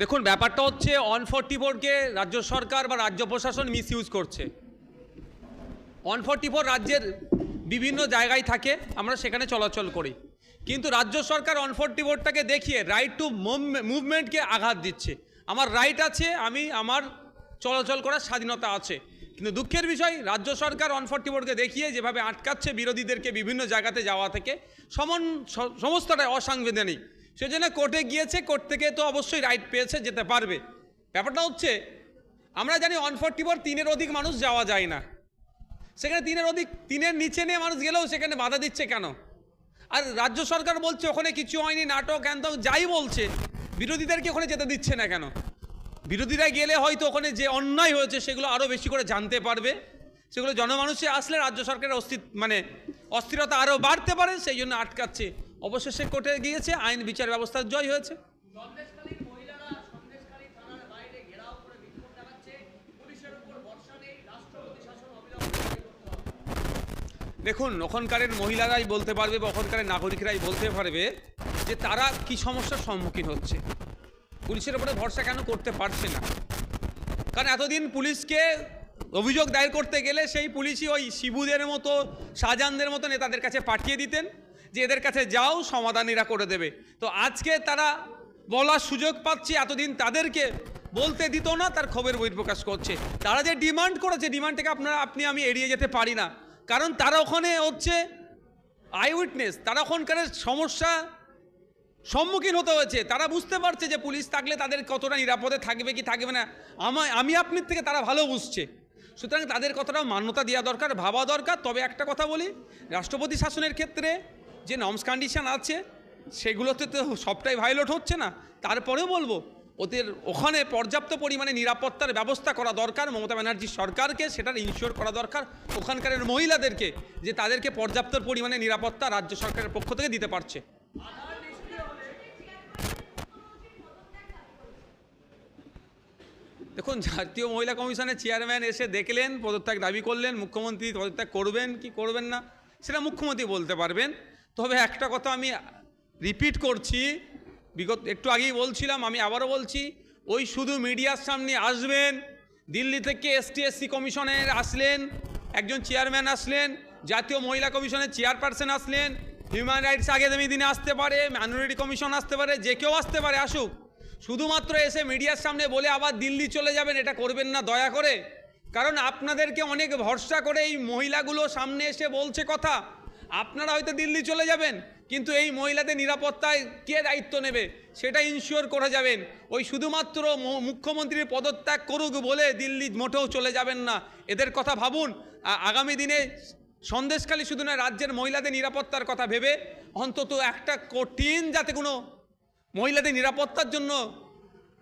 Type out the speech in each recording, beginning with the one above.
দেখুন, ব্যাপারটা হচ্ছে অন ফোরটি ফোরকে রাজ্য সরকার বা রাজ্য প্রশাসন মিস ইউজ করছে। অন ফোরটি ফোর রাজ্যের বিভিন্ন জায়গায় থাকে, আমরা সেখানে চলাচল করি। কিন্তু রাজ্য সরকার অন ফোরটি ফোরটাকে দেখিয়ে রাইট টু মুভমেন্টকে আঘাত দিচ্ছে। আমার রাইট আছে, আমি আমার চলাচল করার স্বাধীনতা আছে। কিন্তু দুঃখের বিষয়, রাজ্য সরকার অন ফোরটি ফোরকে দেখিয়ে যেভাবে আটকাচ্ছে বিরোধীদেরকে বিভিন্ন জায়গাতে যাওয়া থেকে, সমন সমস্তটাই অসাংবিধানিক। সেজন্য কোর্টে গিয়েছে, কোর্ট থেকে তো অবশ্যই রাইট পেয়েছে, যেতে পারবে। ব্যাপারটা হচ্ছে, আমরা জানি অন ফোরটি ফোর তিনের অধিক মানুষ যাওয়া যায় না। সেখানে তিনের অধিক, তিনের নিচে নিয়ে মানুষ গেলেও সেখানে বাধা দিচ্ছে কেন? আর রাজ্য সরকার বলছে, ওখানে কিছু হয়নি, নাটক ত্যান যাই বলছে বিরোধীদেরকে ওখানে যেতে দিচ্ছে না কেন? বিরোধীরা গেলে হয়তো ওখানে যে অন্যায় হয়েছে, সেগুলো আরও বেশি করে জানতে পারবে। সেগুলো জনমানুষে আসলে রাজ্য সরকারের অস্তিত্ব মানে অস্থিরতা আরও বাড়তে পারে, সেই জন্য আটকাচ্ছে। অবশেষে কোর্টে গিয়েছে আইন বিচার ব্যবস্থার জয় হয়েছে। দেখুন ওখানকারের মহিলারাই বলতে পারবে বা ওখানকারের নাগরিকরাই বলতে পারবে যে তারা কি সমস্যার সম্মুখীন হচ্ছে। পুলিশের উপরে ভরসা কেন করতে পারছে না? কারণ এতদিন পুলিশকে অভিযোগ দায়ের করতে গেলে সেই পুলিশই ওই শিবুদের মতো শাহজাহানদের মতো নেতাদের কাছে পাঠিয়ে দিতেন। যে এদের কাছে যাও সমাধান এরা করে দেবে। তো আজকে তারা বলার সুযোগ পাচ্ছি, এতদিন তাদেরকে বলতে দিত না, তার ক্ষোভের বহিঃপ্রকাশ করছে। তারা যে ডিমান্ড করেছে, ডিমান্ডটাকে আপনারা, আপনি, আমি এড়িয়ে যেতে পারি না। কারণ তারা ওখানে হচ্ছে আই উইটনেস তারা ওখানকার সমস্যা সম্মুখীন হতে হয়েছে। তারা বুঝতে পারছে যে পুলিশ থাকলে তাদের কতটা নিরাপদে থাকবে কি থাকবে না। আমায় আমি আপনার থেকে তারা ভালো বুঝছে। সুতরাং তাদের কতটা মান্যতা দেওয়া দরকার, ভাবা দরকার। তবে একটা কথা বলি, রাষ্ট্রপতি শাসনের ক্ষেত্রে যে নর্মস কন্ডিশান আছে, সেগুলোতে তো সবটাই ভায়োলেট হচ্ছে না। তারপরেও বলব, ওদের ওখানে পর্যাপ্ত পরিমাণে নিরাপত্তার ব্যবস্থা করা দরকার, মমতা ব্যানার্জি সরকারকে সেটার ইনশিওর করা দরকার ওখানকারের মহিলাদেরকে, যে তাদেরকে পর্যাপ্ত পরিমাণে নিরাপত্তা রাজ্য সরকারের পক্ষ থেকে দিতে পারছে। দেখুন, জাতীয় মহিলা কমিশনের চেয়ারম্যান এসে দেখলেন, পদত্যাগ দাবি করলেন, মুখ্যমন্ত্রী পদত্যাগ করবেন, কি করবেন না, সেটা মুখ্যমন্ত্রী বলতে পারবেন। তবে একটা কথা আমি রিপিট করছি, বিগত একটু আগেই বলছিলাম, আমি আবারও বলছি, ওই শুধু মিডিয়ার সামনে আসবেন, দিল্লি থেকে এসটি এসসি কমিশনের আসলেন, একজন চেয়ারম্যান আসলেন, জাতীয় মহিলা কমিশনের চেয়ারপারসন আসলেন হিউম্যান রাইটস আগামী দিনে আসতে পারে মাইনরিটি কমিশন আসতে পারে, যে কেউ আসতে পারে, আসুক। শুধুমাত্র এসে মিডিয়ার সামনে বলে আবার দিল্লি চলে যাবেন, এটা করবেন না, দয়া করে। কারণ আপনাদেরকে অনেক ভরসা করে এই মহিলাগুলো সামনে এসে বলছে কথা। আপনারা হয়তো দিল্লি চলে যাবেন, কিন্তু এই মহিলাদের নিরাপত্তায় কে দায়িত্ব নেবে? সেটা ইনশিওর করে যাবেন। ওই শুধুমাত্র মুখ্যমন্ত্রীর পদত্যাগ করুক বলে দিল্লি মোটেও চলে যাবেন না। এদের কথা ভাবুন। আগামী দিনে সন্দেশখালী শুধু নয়, রাজ্যের মহিলাদের নিরাপত্তার কথা ভেবে অন্তত একটা কঠিন যাতে কোনো মহিলাদের নিরাপত্তার জন্য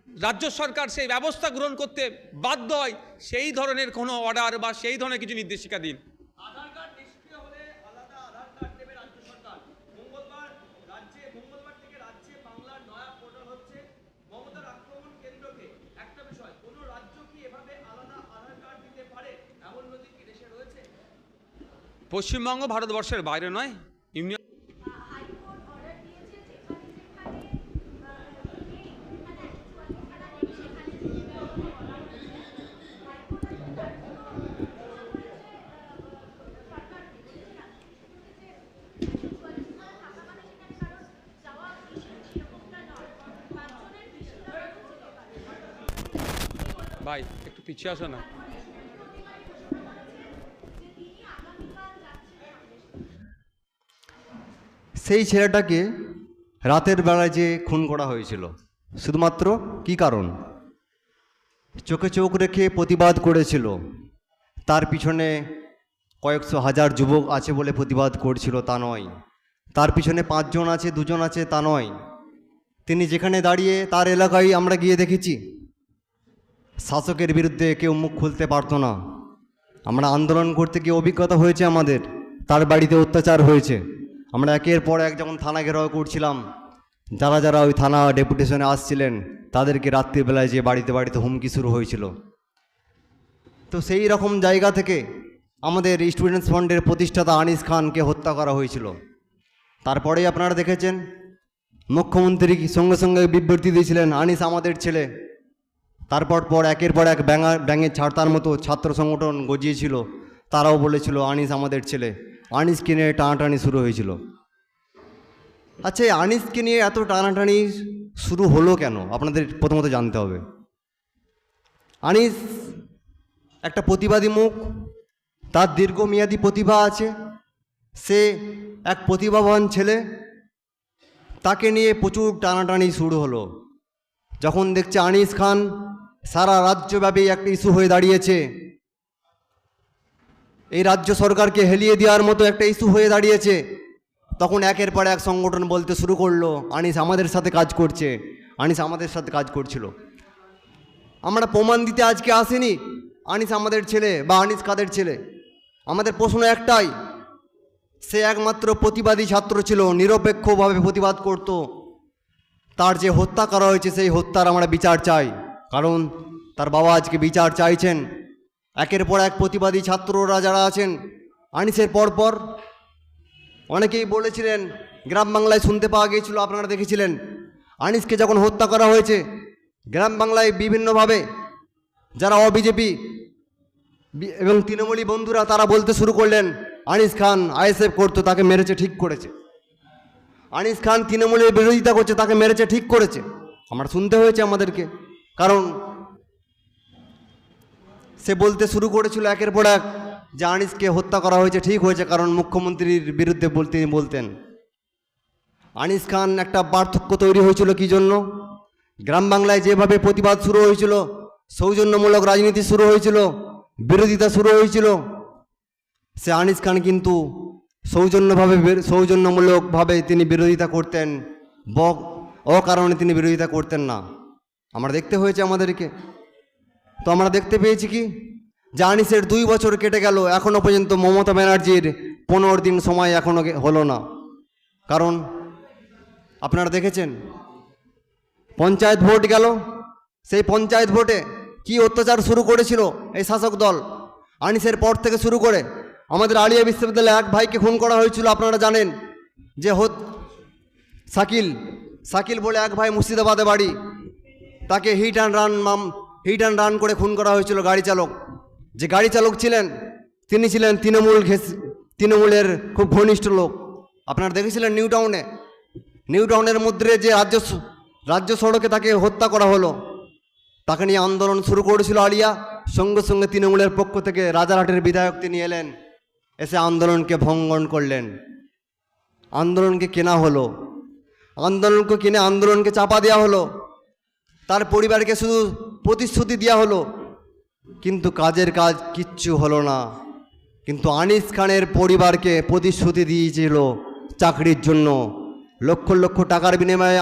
রাজ্য সরকার সেই ব্যবস্থা গ্রহণ করতে বাধ্য হয়, সেই ধরনের কোনো অর্ডার বা সেই ধরনের কিছু নির্দেশিকা দিন আধার কার্ড নিষ্ক্রিয় হলে আলাদা আধার কার্ড দেবে রাজ্য সরকার মঙ্গলবার রাজ্যে মঙ্গলবার থেকে রাজ্যে বাংলার নয়া পোর্টাল হচ্ছে মমতার আক্রমণ কেন্দ্রকে একটা বিষয় কোনো রাজ্য কি এভাবে আলাদা আধার কার্ড দিতে পারে এমন নদী কি দেশে রয়েছে পশ্চিমবঙ্গ ভারতবর্ষের বাইরে নয় ইউনিয়ন হাইকোর্ট অর্ডার দিয়েছে যেখানে যেখানে আহ, নেই যেখানে অ্যাকচুয়ালি থানা নেই সেখানে যেতে ব্যবস্থা করা হয়েছে হাইকোর্ট আছে তার জন্য বলেছে আহ, সরকার বলেছে রাষ্ট্রপতি বলেছে যে অ্যাকচুয়ালি থাকা মানে সেখানে কারোর যাওয়া উচিত এরকমটা নয় পাঁচজনের ভারতবর্ষের বাইরে নয় পারে ভাই একটু পিছিয়ে আসো না যে তিনি আগামীকাল যাচ্ছেন সেই ছেলেটাকে রাতের বেলায় যে খুন করা হয়েছিল। শুধুমাত্র কি কারণ? চোখে চোখ রেখে প্রতিবাদ করেছিল। তার পিছনে কয়েকশো হাজার যুবক আছে বলে প্রতিবাদ করছিল, তা নয়। তার পিছনে পাঁচজন আছে, দুজন আছে, তা নয়। তিনি যেখানে দাঁড়িয়ে, তার এলাকায় আমরা গিয়ে দেখেছি। শাসকের বিরুদ্ধে কেউ মুখ খুলতে পারতো না। আমরা আন্দোলন করতে গিয়ে অভিজ্ঞতা হয়েছে আমাদের। তার বাড়িতে অত্যাচার হয়েছে। আমরা একের পর এক যখন থানা ঘেরাও করছিলাম, যারা যারা ওই থানা ডেপুটেশনে আসছিলেন, তাদেরকে রাত্রিবেলায় যে বাড়িতে বাড়িতে হুমকি শুরু হয়েছিল। তো সেই রকম জায়গা থেকে আমাদের স্টুডেন্টস ফান্ডের প্রতিষ্ঠাতা আনিস খানকে হত্যা করা হয়েছিল। তারপরেই আপনারা দেখেছেন, মুখ্যমন্ত্রী সঙ্গে সঙ্গে বিবৃতি দিয়েছিলেন, আনিস আমাদের ছেলে। তারপর পর একের পর এক ব্যাঙা ব্যাঙের ছাড়তার মতো ছাত্র সংগঠন গজিয়েছিল, তারাও বলেছিল আনিস আমাদের ছেলে। আনিসকে নিয়ে টানাটানি শুরু হয়েছিল। আচ্ছা এই আনিসকে নিয়ে এত টানাটানি শুরু হলো কেন? আপনাদের প্রথমত জানতে হবে। আনিস একটা প্রতিবাদী মুখ, তার দীর্ঘমেয়াদী প্রতিভা আছে। সে এক প্রতিভাবান ছেলে, তাকে নিয়ে প্রচুর টানাটানি শুরু হলো। যখন দেখছে আনিস খান সারা রাজ্যব্যাপী একটা ইস্যু হয়ে দাঁড়িয়েছে এই রাজ্য সরকারকে হেলিয়ে দেওয়ার মতো একটা ইস্যু হয়ে দাঁড়িয়েছে। তখন একের পর এক সংগঠন বলতে শুরু করল, আনিস আমাদের সাথে কাজ করছে, আনিস আমাদের সাথে কাজ করছিল। আমরা প্রমাণ দিতে আজকে আসিনি, আনিস আমাদের ছেলে বা আনিস কাদের ছেলে? আমাদের প্রশ্ন একটাই, সে একমাত্র প্রতিবাদী ছাত্র ছিল, নিরপেক্ষভাবে প্রতিবাদ করত। তার যে হত্যা করা হয়েছে, সেই হত্যার আমরা বিচার চাই। কারণ তার বাবা আজকে বিচার চাইছেন। একের পর এক প্রতিবাদী ছাত্ররা যারা আছেন, আনিসের পরপর অনেকেই বলেছিলেন, গ্রাম বাংলায় শুনতে পাওয়া গিয়েছিল, আপনারা দেখেছিলেন। আনিসকে যখন হত্যা করা হয়েছে, গ্রাম বাংলায় বিভিন্নভাবে যারা অবিজেপি এবং তৃণমূলী বন্ধুরা তারা বলতে শুরু করলেন, আনিস খান আইএসএফ করতো, তাকে মেরেছে, ঠিক করেছে। আনিস খান তৃণমূলের বিরোধিতা করছে, তাকে মেরেছে, ঠিক করেছে। আমরা শুনতে হয়েছে আমাদেরকে, কারণ সে বলতে শুরু করেছিল একের পর এক যে আনিসকে হত্যা করা হয়েছে, ঠিক হয়েছে, কারণ মুখ্যমন্ত্রীর বিরুদ্ধে তিনি বলতেন। আনিস খান একটা পার্থক্য তৈরি হয়েছিল কি জন্য? গ্রাম বাংলায় যেভাবে প্রতিবাদ শুরু হয়েছিল, সৌজন্যমূলক রাজনীতি শুরু হয়েছিল, বিরোধিতা শুরু হয়েছিল, সে আনিস খান কিন্তু সৌজন্যভাবে সৌজন্যমূলকভাবে তিনি বিরোধিতা করতেন ব অকারণে তিনি বিরোধিতা করতেন না। আমরা দেখতে হয়েছে আমাদেরকে তো আমরা দেখতে পেয়েছি কি? যে আনিসের দুই বছর কেটে গেল এখনও পর্যন্ত মমতা ব্যানার্জির পনেরো দিন সময় এখনও হলো না। কারণ, আপনারা দেখেছেন? পঞ্চায়েত ভোট গেল। সেই পঞ্চায়েত ভোটে কি অত্যাচার শুরু করেছিল এই শাসক দল? আনিসের পর থেকে শুরু করে আমাদের আলিয়া বিশ্ববিদ্যালয়ে এক ভাইকে খুন করা হয়েছিল, আপনারা জানেন? যে হত শাকিল। শাকিল বলে এক ভাই মুর্শিদাবাদে বাড়ি। তাকে হিট অ্যান্ড রান মাম হিট অ্যান্ড রান করে খুন করা হয়েছিল গাড়ি চালক। যে গাড়ি চালক ছিলেন, তিনি ছিলেন তৃণমূল ঘেস তৃণমূলের খুব ঘনিষ্ঠ লোক। আপনারা দেখেছিলেন নিউ টাউনে? নিউ টাউনের মধ্যে যে রাজ্য রাজ্য সড়কে তাকে হত্যা করা হলো। তাকে নিয়ে আন্দোলন শুরু করেছিল আলিয়া। সঙ্গে সঙ্গে তৃণমূলের পক্ষ থেকে রাজারহাটের বিধায়ক তিনি এলেন। এসে আন্দোলনকে ভঙ্গন করলেন। আন্দোলনকে কেনা হলো। আন্দোলনকে কিনে আন্দোলনকে চাপা দেওয়া হলো। তার পরিবারকে শুধু প্রতিশ্রুতি দেওয়া হলো, কিন্তু কাজের কাজ কিচ্ছু হলো না। কিন্তু আনিস খানের পরিবারকে প্রতিশ্রুতি দিয়েছিল চাকরির জন্য। লক্ষ লক্ষ টাকার বিনিময়ে